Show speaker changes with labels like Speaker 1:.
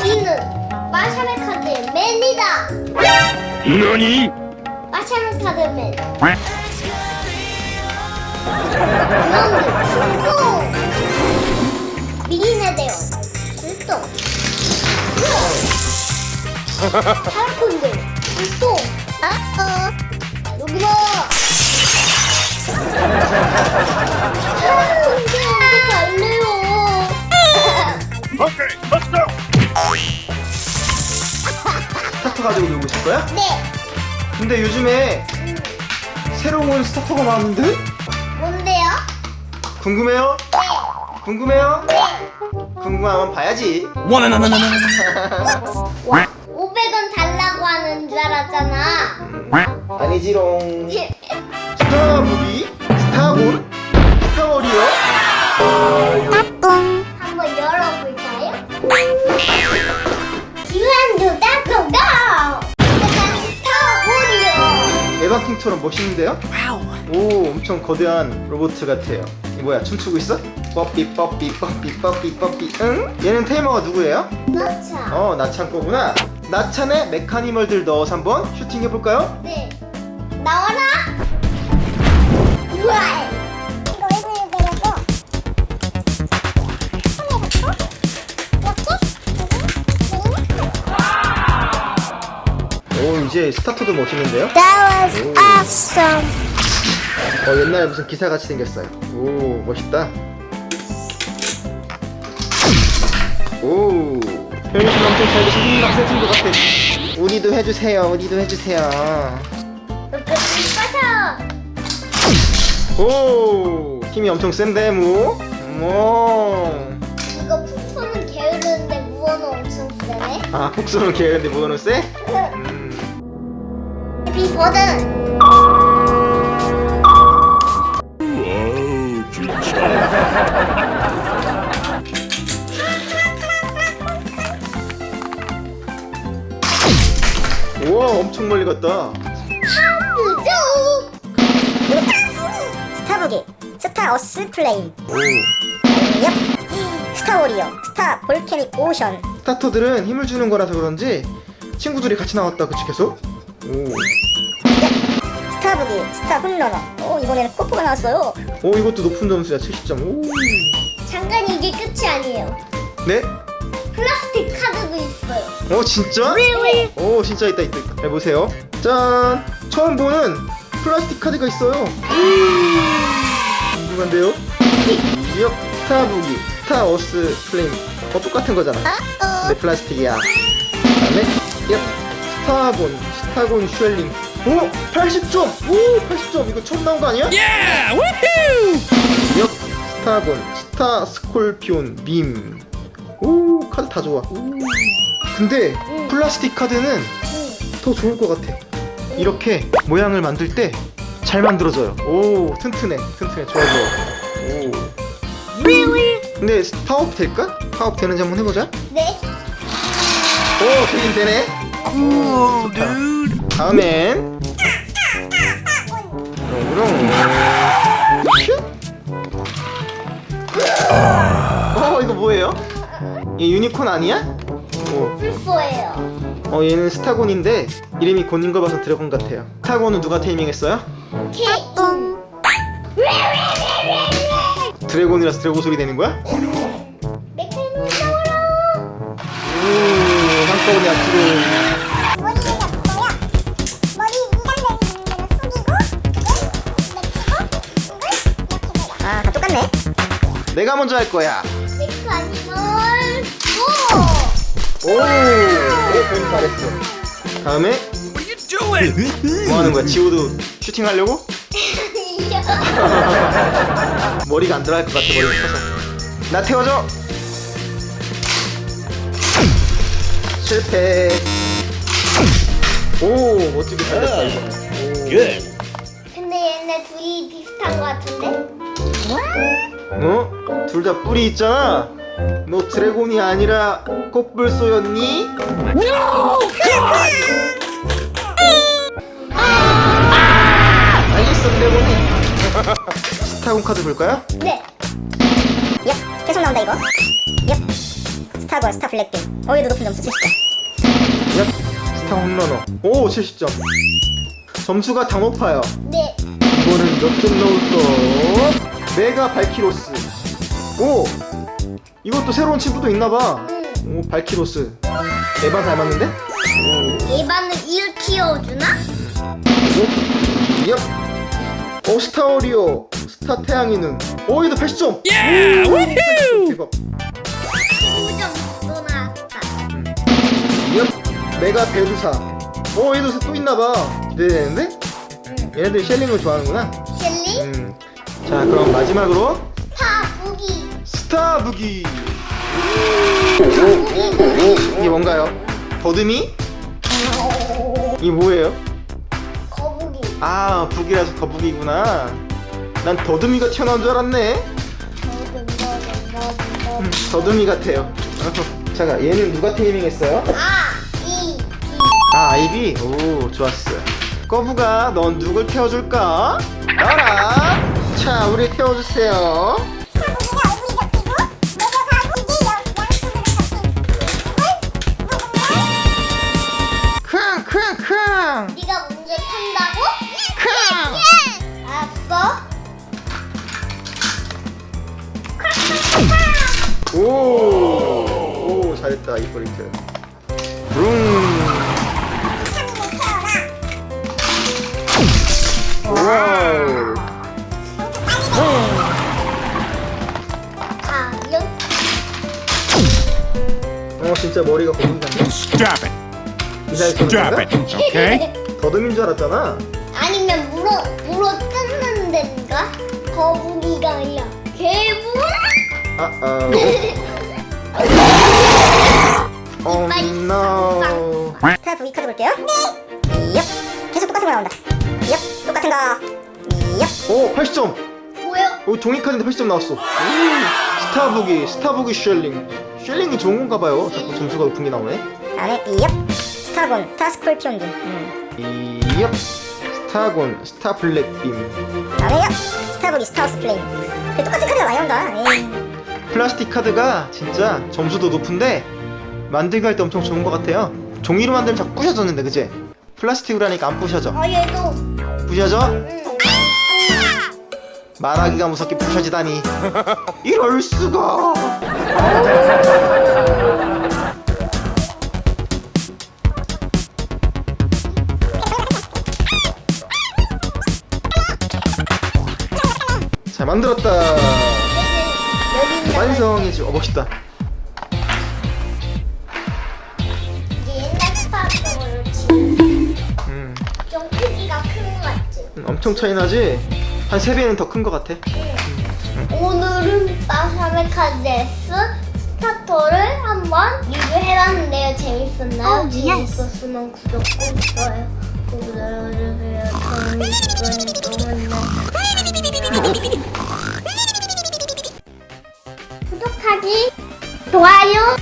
Speaker 1: 우리는 마샤메 카드의 맨이다.
Speaker 2: 너니?
Speaker 1: 마샤메 카드의 맨. 그런데 출동. 미리네 대원 출동. 팔콘들 출동. 아, 어. 여기로.
Speaker 3: 가지고 놀고 거야?
Speaker 1: 네.
Speaker 3: 근데 요즘에 새로운 스타터가 나왔는데?
Speaker 1: 뭔데요?
Speaker 3: 궁금해요?
Speaker 1: 네.
Speaker 3: 궁금해요?
Speaker 1: 네.
Speaker 3: 궁금하면 봐야지.
Speaker 1: 500원 달라고 하는 줄 알았잖아.
Speaker 3: 아니지롱. 스타 무비? 스타볼? 스타워리어! 에반킹처럼 멋있는데요? 오, 엄청 거대한 로봇 같아요. 이 뭐야, 춤추고 있어? 뽀삐 뽀삐 뽀삐 뽀삐 뽀삐 응? 얘는 테이머가 누구예요?
Speaker 1: 나차.
Speaker 3: 어, 나찬 거구나. 나찬에 메카니멀들 넣어서 한번 슈팅 해볼까요?
Speaker 1: 네. 나와라! 우와!
Speaker 3: 이제 스타터도 멋있는데요?
Speaker 1: That was
Speaker 3: 오.
Speaker 1: awesome.
Speaker 3: 어, 옛날에 무슨 기사같이 생겼어요. 오, 멋있다. 오, 변신 엄청 잘 되신 흰막 세진 것 같아. 우리도 해주세요, 우리도 해주세요. 오, 힘이 엄청 센데, 무? 오.
Speaker 1: 이거 푸푸는 게으른데 무언은 엄청 세네.
Speaker 3: 아, 폭소는 게으른데 무어는 세?
Speaker 1: 버든.
Speaker 2: 와우, 진짜.
Speaker 3: 우와, 엄청 멀리 갔다.
Speaker 1: 그죠?
Speaker 4: 스타부기, 스타어스 플레임,
Speaker 3: 오.
Speaker 4: 엽, 스타워리어, 스타 볼케닉 오션,
Speaker 3: 스타터들은 힘을 주는 거라서 그런지 친구들이 같이 나왔다, 그치, 계속? 오.
Speaker 4: 스타부기, 스타 홈런어. 오 이번에는 코코가 나왔어요.
Speaker 3: 오, 이것도 높은 점수야, 70점. 오.
Speaker 1: 잠깐 이게 끝이 아니에요.
Speaker 3: 네?
Speaker 1: 플라스틱 카드도 있어요.
Speaker 3: 어 진짜? 오 진짜 있다 있다 있다. 해보세요 짠 처음 보는 플라스틱 카드가 있어요 궁금한데요? 이역 스타부기 스타 어스 플레임 어 똑같은 거잖아 근데 플라스틱이야 그 다음에 역 스타곤 스타곤 슈엘링 오 80점 오 80점 이거 처음 나온 거 아니야?
Speaker 2: Yeah, woohoo!
Speaker 3: 역 스타곤 스타 스콜피온 빔. 오 카드 다 좋아. 오. 근데 플라스틱 카드는 더 좋을 것 같아. 이렇게 모양을 만들 때 잘 만들어져요. 오 튼튼해 튼튼해 좋아 좋아. 오. 근데 파업 될까? 파업 되는지 한번 해보자.
Speaker 1: 네.
Speaker 3: 오 되긴 되네.
Speaker 2: Cool, dude.
Speaker 3: 다음엔 그럼 슛. 어 이거 뭐예요? 얘 유니콘 아니야? 어,
Speaker 1: 불소예요.
Speaker 3: 어 얘는 스타곤인데 이름이 곤인 거 봐서 드래곤 같아요. 스타곤은 누가 테이밍했어요?
Speaker 1: 케인.
Speaker 3: 드래곤이라서 드래곤 소리 내는 거야?
Speaker 1: 메카노 싸워라.
Speaker 3: 오 한꺼번에 앞으로 내가 먼저 할 거야.
Speaker 1: 메카니멀 고!
Speaker 3: 오, 오 괜히 잘했어. 다음에
Speaker 2: What are you doing?
Speaker 3: 뭐 하는 거야? 지호도 슈팅 하려고? 머리가 안 들어갈 것 같아 머리 커서. 나 태워줘. 실패. 오 멋지게 잘 됐다 이거.
Speaker 2: Good.
Speaker 1: 근데 얘네 둘이 비슷한 것 같은데?
Speaker 3: 어? 둘 다 뿔이 있잖아. 너 드래곤이 아니라 꽃불소였니? 알겠어 드래곤이. 스타곤 카드 볼까요?
Speaker 1: 네.
Speaker 4: 엽, 계속 나온다 이거 얍 스타건 스타 블랙빔 어이도 높은 점수 70점
Speaker 3: 얍 스타 홈런어 오 70점 점수가 다 높아요
Speaker 1: 네.
Speaker 3: 이거는 몇 점 넣을까 메가 발키로스 오 이것도 새로운 친구도 있나봐
Speaker 1: 응.
Speaker 3: 오 발키로스 에바 닮았는데?
Speaker 1: 얘반을 일 키워주나?
Speaker 3: 오, 얍. 오 스타오리오 스타 태양이는 오 얘도 80점
Speaker 2: Yeah! Woohoo!
Speaker 3: 대박
Speaker 1: 9점 또 나왔다.
Speaker 3: 얍 메가 베두사 오 얘도 또 있나봐 기대되는데? 얘네들 이 쉘링을 좋아하는구나
Speaker 1: 셸리?
Speaker 3: 음. 자 그럼 마지막으로
Speaker 1: 타 무기.
Speaker 3: 스타 무기. 이게 뭔가요? 더듬이? 이게 뭐예요?
Speaker 1: 거북이.
Speaker 3: 아 북이라서 거북이구나 난 더듬이가 튀어나온 줄 알았네 음, 더듬이 같아요 어허. 잠깐 얘는 누가 테이밍했어요?
Speaker 1: 아, 이, 이.
Speaker 3: 아 아이비? 오 좋았어 거부가 넌 누굴 태워줄까? 나라 자 우리 태워주세요 오, 오 잘했다 이 포인트 붕 와우
Speaker 1: 아,
Speaker 3: 어 진짜 머리가 같네
Speaker 2: Stop it. Stop it. Okay?
Speaker 3: 더듬인 줄 알았잖아
Speaker 1: 아니면 물어 물어 뜯는 데인가? 거북이가 아니라 개불?
Speaker 3: 아아. 어
Speaker 1: 이빨이
Speaker 3: no.
Speaker 4: 스타 부기 카드 볼게요. 네. 얍. 계속 똑같은 거 나온다. 얍. 똑같은 거. 얍.
Speaker 3: 오 80점.
Speaker 1: 뭐야?
Speaker 3: 오 종이 카드인데 80점 나왔어. 오, 스타부기 스타부기 쉘링. 쉘링이 좋은 건가 봐요. 자꾸 점수가 높은 게 나오네.
Speaker 4: 다음에 얍. 스타곤 스타 스콜피온빔 음.
Speaker 3: 스타곤 스타 블랙빔.
Speaker 4: 다음에 얍. 스타부기 스타우스 플레임. 근데 똑같은 카드가 많이 온다. 에이.
Speaker 3: 플라스틱 카드가 진짜 점수도 높은데 만들기 할 때 엄청 좋은 것 같아요. 종이로 만들면 자꾸 부셔졌는데 그제 플라스틱으로 하니까 안 부셔져.
Speaker 1: 어 얘도.
Speaker 3: 부셔져?
Speaker 1: 응.
Speaker 3: 말하기가 무섭게 부셔지다니. 이럴 수가. 잘 만들었다 완성이지 어 멋있다
Speaker 1: 이게 옛날 스파크로 치.
Speaker 3: 음,
Speaker 1: 좀 크기가 큰거 같지?
Speaker 3: 음, 엄청 차이 나지? 한 3배는 더 큰 것 같아
Speaker 1: 오늘은 파사메카 데스 스타터를 한번 리뷰해봤는데요. 재밌었나요? 재밌었으면 구독 꼭 좋아요 꼭 눌러주세요. 시간에 또만 좋아요.